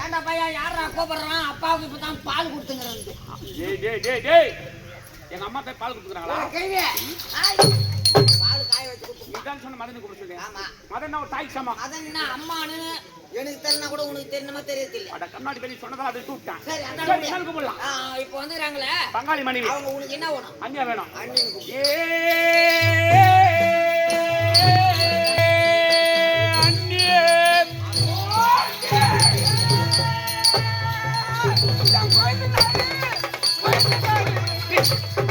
ஏன்டா பையன் யாரா கூப்பிடுறான்? அப்பாவுக்கு பால் டேய் டேய் டேய் டேய். எங்க அம்மா போய் பால் பால் காய வச்சு சொன்ன மதனை கூப்பிட சொல்லி ஆமா. மதன் ஒரு தாய்க்கு சமம். மதன் என்ன அம்மானு எனக்கு தெரியனா கூட உனக்கு தெரியணுமா தெரியல அட கண்ணாடி பெரிய சொன்னதால அதை விட்டுட்டேன் சரி சரி என்ன கூப்பிடலாம். இப்போ வந்துக்கிறாங்களே பங்காளி மனைவி. அவங்க உனக்கு என்ன வேணும்? அண்ணியா வேணும். அண்ணனுக்கு. ஏ அண்ணியே. ஐயோ,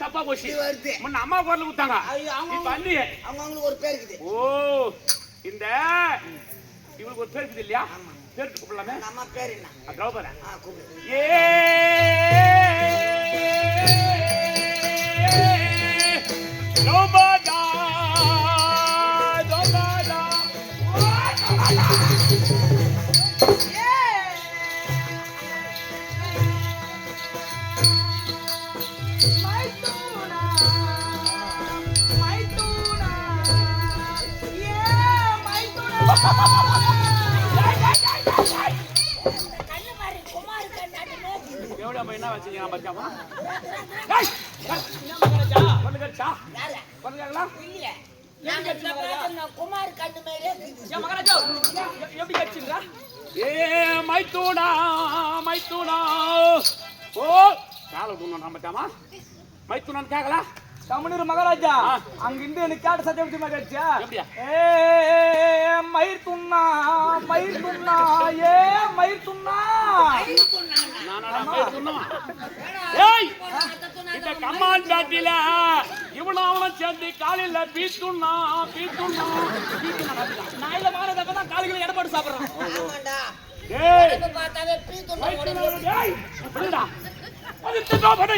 தப்பா போச்சு. முன்ன அம்மா குரல் அவங்க அவங்களுக்கு ஒரு பேர் இருக்குது. ஓ இந்த இவளுக்கு ஒரு பேர் இருக்குது இல்லையா. பேர் கூப்பிடலாமே. அந்த அம்மா பேர் என்ன? திரௌபதி ஏ குமார் கண்ணு மேலே. மகாராஜா எப்படி கட்சிங்களா ஏ மைத்தூனா மைத்தூனா ஓ கால தூணும் நம்ம பச்சாமா? மைத்தூனான்னு கேக்கல? தமிழர் மகாராஜா. அங்கிருந்து எனக்கு கேட்ட சத்தியம் எப்படியா? ஏ மயிர் துண்ணா ஏ மயிர் துண்ணா இந்த கம்மான் பேட்டில இவனும் அவனும் சேர்ந்து காலையில பீத்துண்ணா பீத்துண்ணா நான் இல்ல மகாராஜா அப்பதான் காலையில எடப்பாடு சாப்பிடுறேன். ஆமாண்டா. ஏய்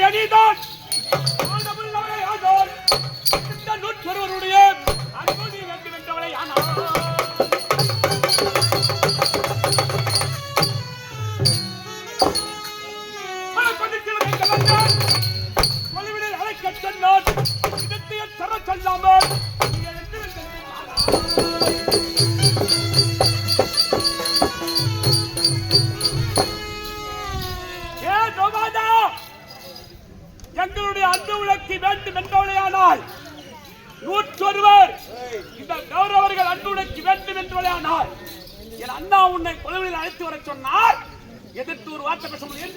எனிதான் எங்களுடைய அன்பு விளக்கி வேண்டும் என்பவளையானால் நூற்றொருவர் இந்த கௌரவர்கள் அன்பு விளக்கி வேண்டும் என்பவளையானால் என் அண்ணா உன்னை கொலைகளில் அழைத்து வர சொன்னால் எதிர்த்து ஒரு வார்த்தை பேச முடியும்.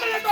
தந்தையை